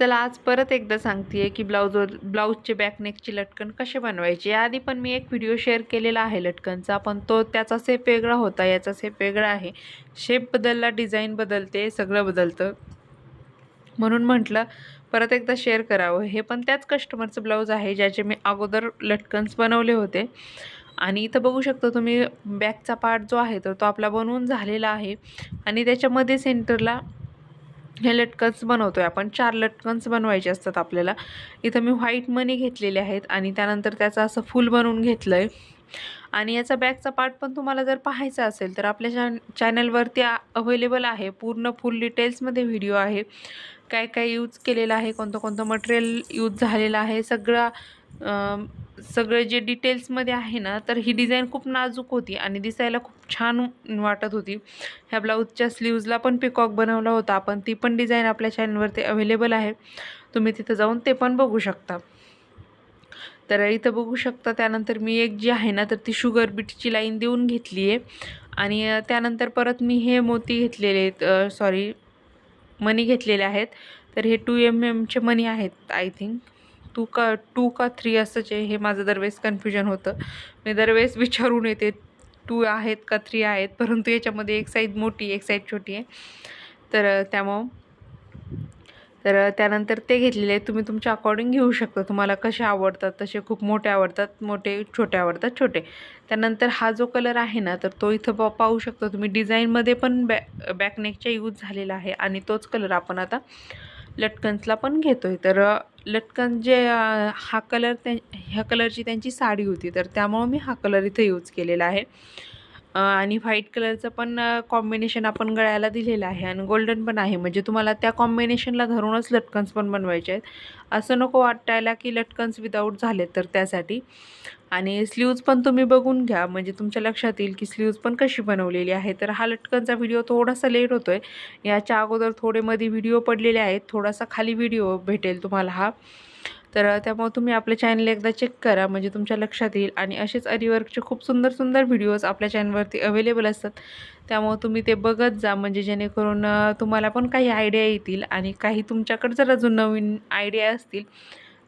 चला आज परत एकदा सांगते की ब्लाऊजवर ब्लाऊजचे बॅकनेकची लटकन कसे बनवायचे? याआधी पण मी एक व्हिडिओ शेअर केलेला आहे लटकनचा पण तो त्याचा सेप वेगळा होता याचा सेप वेगळा आहे. शेप बदलला डिझाईन बदलते सगळं बदलतं. म्हणून म्हटलं परत एकदा शेअर करावं. हे पण त्याच कस्टमरचं ब्लाऊज आहे ज्याचे मी अगोदर लटकन्स बनवले होते. आणि इथं बघू शकता तुम्ही बॅकचा पार्ट जो आहे तर तो आपला बनवून झालेला आहे. आणि त्याच्यामध्ये सेंटरला हे लटकन्स बनवतो आहे आपण चार लटकन्स बनवायचे असतात आपल्याला. इथं मी व्हाईट मनी घेतलेले आहेत आणि त्यानंतर त्याचं असं फुल बनवून घेतलं आहे आणि याचा बॅकचा पार्ट पण तुम्हाला जर पाहायचा असेल तर आपल्या चॅन चॅनलवरती अवेलेबल आहे. पूर्ण फुल डिटेल्समध्ये व्हिडिओ आहे. काय काय यूज केलेलं आहे कोणतं कोणतं मटेरियल यूज झालेलं आहे सगळा सगळे जे डिटेल्समध्ये आहे ना तर ही डिझाईन खूप नाजूक होती आणि दिसायला खूप छान वाटत होती. ह्या ब्लाऊजच्या स्लीव्जला पण पिकॉक बनवला होता. आपण ती पण डिझाईन आपल्या चॅनलवरती अवेलेबल आहे. तुम्ही तिथं जाऊन ते पण बघू शकता. तर इथं बघू शकता त्यानंतर मी एक जी आहे ना तर ती शुगर बीटची लाईन देऊन घेतली आहे. आणि त्यानंतर परत मी हे मोती घेतलेले आहेत सॉरी मनी घेतलेले आहेत. तर हे टू एम एमचे मनी आहेत आय थिंक टू का टू का थ्री असंच आहे हे माझं दरवेळेस कन्फ्युजन होतं. मी दरवेळेस विचारून येते टू आहेत का थ्री आहेत? परंतु याच्यामध्ये एक साईज मोठी एक साईज छोटी आहे. तर त्यामुळं तर त्यानंतर ते घेतलेले तुम्ही तुमच्या अकॉर्डिंग घेऊ शकता. तुम्हाला कसे आवडतात तसे खूप मोठे आवडतात मोठे छोटे आवडतात छोटे. त्यानंतर हा जो कलर आहे ना तर तो इथं पा पाहू शकता. तुम्ही डिझाईनमध्ये पण बॅ बॅकनेकचा यूज झालेला आहे. आणि तोच कलर आपण आता लटकन्सला पण घेतो आहे तर लटकन जे हा कलर त्या ह्या कलरची त्यांची साडी होती. तर त्यामुळं मी हा कलर इथं यूज केलेला आहे. आणि व्हाईट कलरचं पण कॉम्बिनेशन आपण गळ्याला दिलेलं आहे आणि गोल्डन पण आहे. म्हणजे तुम्हाला त्या कॉम्बिनेशनला धरूनच लटकन्स पण बनवायचे आहेत. असं नको वाटायला की लटकन्स विदाऊट झाले तर त्यासाठी. आणि स्लीव्ज पण तुम्ही बघून घ्या. म्हणजे तुमच्या लक्षात येईल की स्लीव्ज पण कशी बनवलेली आहे. तर हा लटकनचा व्हिडिओ थोडासा लेट होतो आहे याच्या अगोदर थोडे मध्ये व्हिडिओ पडलेले आहेत. थोडासा खाली व्हिडिओ भेटेल तुम्हाला हा. तर त्यामुळे तुम्ही आपल्या चॅनल एकदा चेक करा म्हणजे तुमच्या लक्षात येईल. आणि असेच अरिवर्कचे खूप सुंदर सुंदर व्हिडिओज आपल्या चॅनलवरती अवेलेबल असतात. त्यामुळे तुम्ही ते बघत जा म्हणजे जेणेकरून तुम्हाला पण काही आयडिया येतील आणि काही तुमच्याकडे जर अजून नवीन आयडिया असतील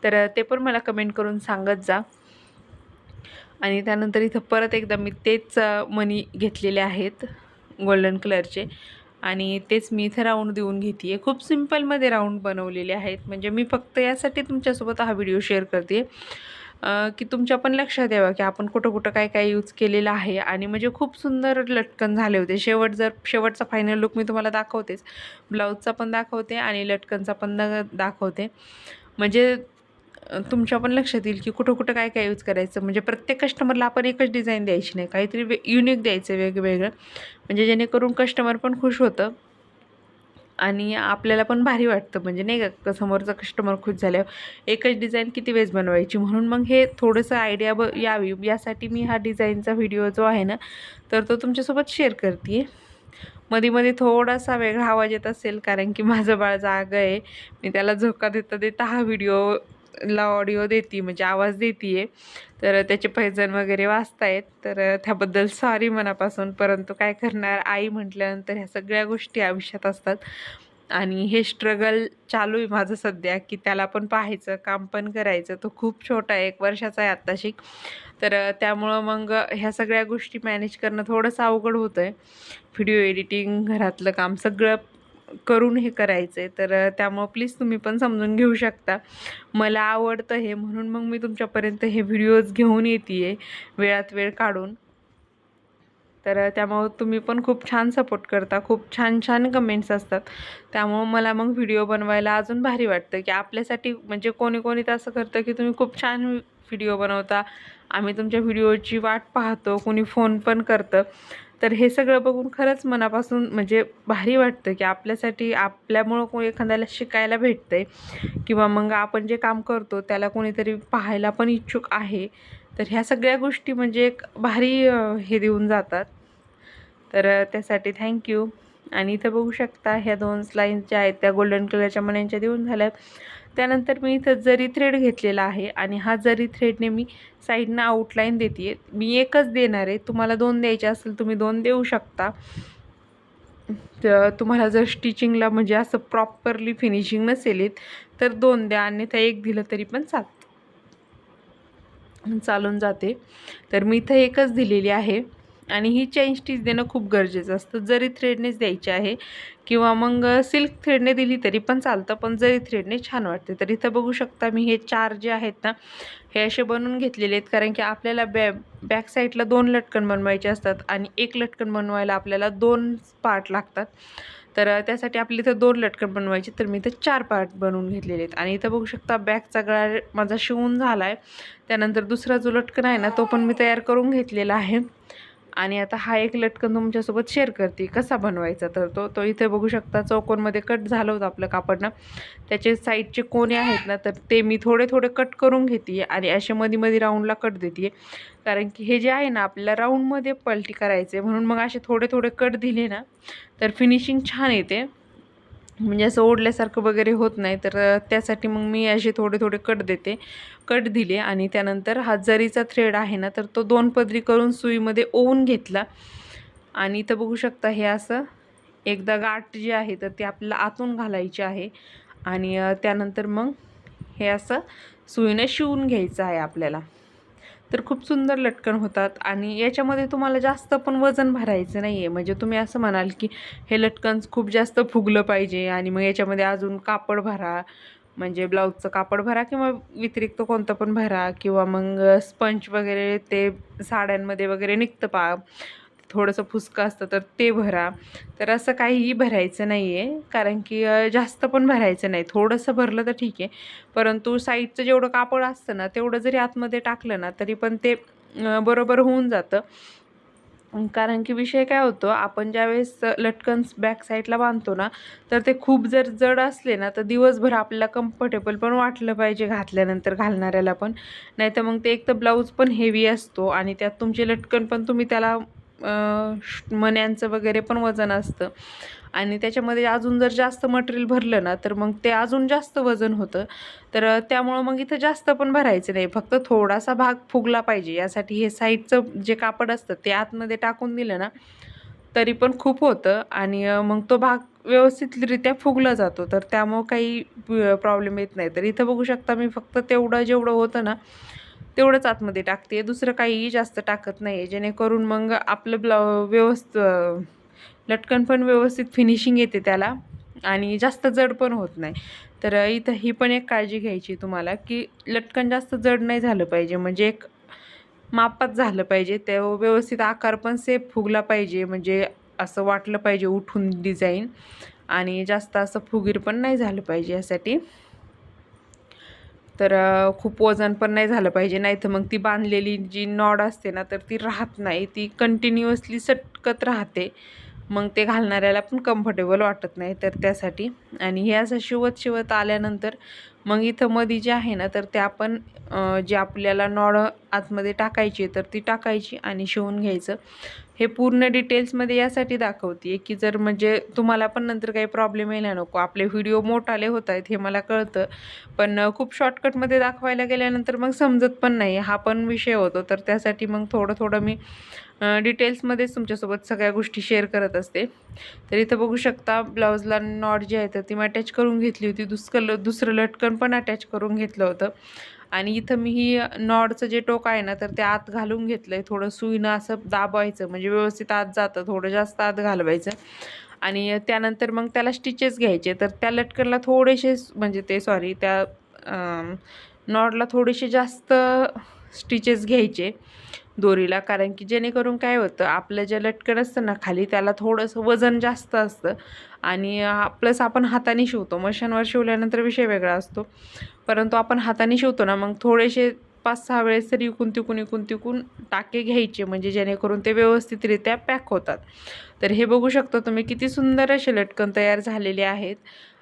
तर ते पण मला कमेंट करून सांगत जा. आणि त्यानंतर इथं परत एकदा मी तेच मनी घेतलेले आहेत गोल्डन कलरचे. आणि तेच मी इथे राऊंड देऊन घेते आहे खूप सिम्पलमध्ये राऊंड बनवलेले आहेत. म्हणजे मी फक्त यासाठी तुमच्यासोबत हा व्हिडिओ शेअर करते. की तुमच्या पण लक्षात यावं की आपण कुठं कुठं काय काय यूज केलेलं आहे. आणि म्हणजे खूप सुंदर लटकन झाले होते. शेवट जर शेवटचा फायनल लुक मी तुम्हाला दाखवतेच. ब्लाऊजचा पण दाखवते आणि लटकनचा पण दाखवते. म्हणजे तुमच्या पण लक्षात येईल की कुठं कुठं काय काय यूज करायचं. म्हणजे प्रत्येक कस्टमरला आपण एकच डिझाईन द्यायची नाही. काहीतरी वे युनिक द्यायचं वेगवेगळं. म्हणजे जेणेकरून कस्टमर पण खुश होतं आणि आपल्याला पण भारी वाटतं. म्हणजे नाही का समोरचा कस्टमर खुश झाल्यावर एकच डिझाईन किती वेळेस बनवायची? म्हणून मग हे थोडंसं आयडिया ब यावी. यासाठी मी हा डिझाईनचा व्हिडिओ जो आहे ना तर तो तुमच्यासोबत शेअर करते आहे मध्ये मध्ये थोडासा वेगळा आवाज येत असेल कारण की माझं बाळ जागं आहे. मी त्याला झोका देता देता हा व्हिडिओ ला ऑडिओ देते म्हणजे आवाज देते आहे तर त्याचे पैजण वगैरे वाचतायत. तर त्याबद्दल सॉरी मनापासून परंतु काय करणार? आई म्हटल्यानंतर ह्या सगळ्या गोष्टी आयुष्यात असतात. आणि हे स्ट्रगल चालू आहे माझं सध्या की त्याला पण पाहायचं काम पण करायचं. तो खूप छोटा आहे एक वर्षाचा आहे आत्ताशी. तर त्यामुळं मग ह्या सगळ्या गोष्टी मॅनेज करणं थोडंसं अवघड होतं आहे व्हिडिओ एडिटिंग घरातलं काम सगळं करून हे करायचं. आहे तर त्यामुळं प्लीज तुम्ही पण समजून घेऊ शकता. मला आवडतं हे म्हणून मग मी तुमच्यापर्यंत हे व्हिडिओज घेऊन येते आहे वेळात वेळ काढून. तर त्यामुळं तुम्ही पण खूप छान सपोर्ट करता. खूप छान छान कमेंट्स असतात. त्यामुळं मला मग व्हिडिओ बनवायला अजून भारी वाटतं की आपल्यासाठी म्हणजे कोणी कोणी तर असं करतं की तुम्ही खूप छान व्हिडिओ बनवता. आम्ही तुमच्या व्हिडिओची वाट पाहतो. कोणी फोन पण करतं. तर हे सगळं बघून खरंच मनापासून म्हणजे भारी वाटतं की आपल्यासाठी आपल्यामुळं कोणी एखाद्याला शिकायला भेटतं आहे किंवा मग आपण जे काम करतो त्याला कोणीतरी पाहायला पण इच्छुक आहे. तर ह्या सगळ्या गोष्टी म्हणजे एक भारी हे देऊन जातात. तर त्यासाठी थँक्यू आणि इथं बघू शकता ह्या दोन स्लाईन्स ज्या आहेत त्या गोल्डन कलरच्या मण्यांच्या देऊन झाल्यात. त्यानंतर मी इथं जरी थ्रेड घेतलेला आहे आणि हा जरी थ्रेडने मी साईडनं आउटलाईन देते मी एकच देणार आहे. तुम्हाला दोन द्यायचे असेल तुम्ही दोन देऊ शकता. तर तुम्हाला जर स्टिचिंगला म्हणजे असं प्रॉपरली फिनिशिंग नसेल येत तर दोन द्या. अन्यथा एक दिलं तरी पण चालतं. चालून जाते. तर मी इथं एकच दिलेली आहे. आणि ही चेन स्टिच देणं खूप गरजेचं असतं. जरी थ्रेडनेच द्यायची आहे किंवा मग सिल्क थ्रेडने दिली तरी पण चालतं पण जरी थ्रेडने छान वाटते तर इथं बघू शकता मी हे चार जे आहेत ना हे असे बनवून घेतलेले आहेत. कारण की आपल्याला बॅ बॅक साईडला दोन लटकन बनवायचे असतात आणि एक लटकन बनवायला आपल्याला दोन पार्ट लागतात. तर त्यासाठी आपल्या इथं दोन लटकन बनवायचे तर मी इथं चार पार्ट बनवून घेतलेले आहेत. आणि इथं बघू शकता बॅगचा गळा माझा शिवून झाला आहे त्यानंतर दुसरा जो लटकन आहे ना तो पण मी तयार करून घेतलेला आहे. आणि आता हा एक लटकन तुमच्यासोबत शेअर करते. कसा बनवायचा तर तो तो इथे बघू शकता. चौकोनमध्ये कट झालं होतं आपलं कापडनं. त्याचे साईडचे कोणे आहेत ना तर ते मी थोडे थोडे कट करून घेते आणि असे मध्ये मध्ये राऊंडला कट देते. कारण की हे जे आहे ना आपल्याला राऊंडमध्ये पलटी करायचे म्हणून मग असे थोडे थोडे कट दिले ना तर फिनिशिंग छान येते. म्हणजे असं ओढल्यासारखं वगैरे होत नाही तर त्यासाठी मग मी असे थोडे थोडे कट देते. कट दिले आणि त्यानंतर हा जरीचा थ्रेड आहे ना तर तो दोन पदरी करून सुईमध्ये ओवून घेतला. आणि इथं बघू शकता हे असं एकदा गाठ जी आहे तर ती आपल्याला आतून घालायची आहे. आणि त्यानंतर मग हे असं सुईनं शिवून घ्यायचं आहे आपल्याला. तर खूप सुंदर लटकन होतात. आणि याच्यामध्ये तुम्हाला जास्त पण वजन भरायचं नाही आहे म्हणजे तुम्ही असं म्हणाल की हे लटकन खूप जास्त फुगलं पाहिजे आणि मग याच्यामध्ये अजून कापड भरा. म्हणजे ब्लाऊजचं कापड भरा किंवा व्यतिरिक्त कोणतं पण भरा किंवा मग स्पंच वगैरे ते साड्यांमध्ये वगैरे निघतं पा. थोडंसं फुसकं असतं तर ते भरा. तर असं काहीही भरायचं नाही आहे कारण की जास्त पण भरायचं नाही. थोडंसं भरलं तर ठीक आहे. परंतु साईडचं जेवढं कापड असतं ना तेवढं जरी आतमध्ये टाकलं ना तरी पण ते बरोबर होऊन जातं. कारण की विषय काय होतो आपण ज्यावेळेस लटकन्स बॅक साईडला बांधतो ना तर ते खूप जर जड असले ना तर दिवसभर आपल्याला कम्फर्टेबल पण वाटलं पाहिजे घातल्यानंतर घालणाऱ्याला पण. नाही तर मग ते एक तर ब्लाऊज पण हेवी असतो आणि त्यात तुमचे लटकन पण तुम्ही त्याला मण्यांचं वगैरे पण वजन असतं. आणि त्याच्यामध्ये अजून जर जास्त मटेरियल भरलं ना तर मग ते अजून जास्त वजन होतं. तर त्यामुळं मग इथं जास्त पण भरायचं नाही. फक्त थोडासा भाग फुगला पाहिजे. यासाठी हे साईडचं जे कापड असतं ते आतमध्ये टाकून दिलं ना तरी पण खूप होतं. आणि मग तो भाग व्यवस्थितरित्या फुगला जातो. तर त्यामुळं काही प्रॉब्लेम येत नाही. तर इथं बघू शकता मी फक्त तेवढं जेवढं होतं ना तेवढंच आतमध्ये टाकते. दुसरं काहीही जास्त टाकत नाही आहे जेणेकरून मग आपलं ब्लाउ व्यवस्थ लटकन पण व्यवस्थित फिनिशिंग येते त्याला आणि जास्त जड पण होत नाही. तर इथं ही पण एक काळजी घ्यायची तुम्हाला की लटकन जास्त जड नाही झालं पाहिजे. म्हणजे एक मापात झालं पाहिजे. ते व्यवस्थित आकार पण सेफ फुगला पाहिजे. म्हणजे असं वाटलं पाहिजे उठून डिझाईन आणि जास्त असं फुगीर पण नाही झालं पाहिजे यासाठी. तर खूप वजन पण नाही झालं पाहिजे. नाही तर मग ती बांधलेली जी नॉड असते ना तर ती राहत नाही. ती कंटिन्युअसली सटकत राहते. मग ते घालणाऱ्याला पण कम्फर्टेबल वाटत नाही. तर त्यासाठी. आणि हे असं शिवत शिवत आल्यानंतर मग इथं मधी जे आहे ना तर ते आपण जे आपल्याला नॉड आतमध्ये टाकायची आहे तर ती टाकायची आणि शिवून घ्यायचं. हे पूर्ण डिटेल्समध्ये यासाठी दाखवते की जर म्हणजे तुम्हाला पण नंतर काही प्रॉब्लेम यायला नको. आपले व्हिडिओ मोठाले होत आहेत हे मला कळतं. पण खूप शॉर्टकटमध्ये दाखवायला गेल्यानंतर मग समजत पण नाही. हा पण विषय होतो. तर त्यासाठी मग थोडं थोडं मी डिटेल्समध्येच तुमच्यासोबत सगळ्या गोष्टी शेअर करत असते. तर इथं बघू शकता ब्लाऊजला नॉट जी आहे तर ती मी अटॅच करून घेतली होती. दुसरं दुसरं लटकन पण अटॅच करून घेतलं होतं. आणि इथं मी ही नॉडचं जे टोक आहे ना तर ते आत घालून घेतलं आहे थोडं सुईनं असं दाबवायचं म्हणजे व्यवस्थित आत जातं. थोडं जास्त आत घालवायचं. आणि त्यानंतर मग त्याला स्टिचेस घ्यायचे. तर त्या लटकनला थोडेसे म्हणजे ते सॉरी त्या नॉडला थोडेसे जास्त स्टिचेस घ्यायचे दोरीला. कारण की जेणेकरून काय होतं आपलं जे लटकन असतं ना खाली त्याला थोडंसं वजन जास्त असतं. आणि प्लस आपण हाताने शिवतो. मशीनवर शिवल्यानंतर विषय वेगळा असतो. परंतु आपण हाताने शिवतो ना मग थोडेसे पाच सहा वेळेस तरी इकून तिकून इकून तिकून टाके घ्यायचे. म्हणजे जेणेकरून ते व्यवस्थितरित्या पॅक होतात. तर हे बघू शकता तुम्ही किती सुंदर असे लटकन तयार झालेले आहेत.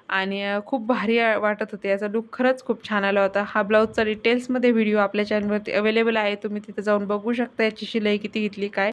आणि खूप भारी वाटत होते. याचा लुक खरंच खूप छान आला होता. हा ब्लाऊजचा डिटेल्समध्ये व्हिडिओ आपल्या चॅनलवरती अवेलेबल आहे. तुम्ही तिथे जाऊन बघू शकता याची शिलाई किती घेतली काय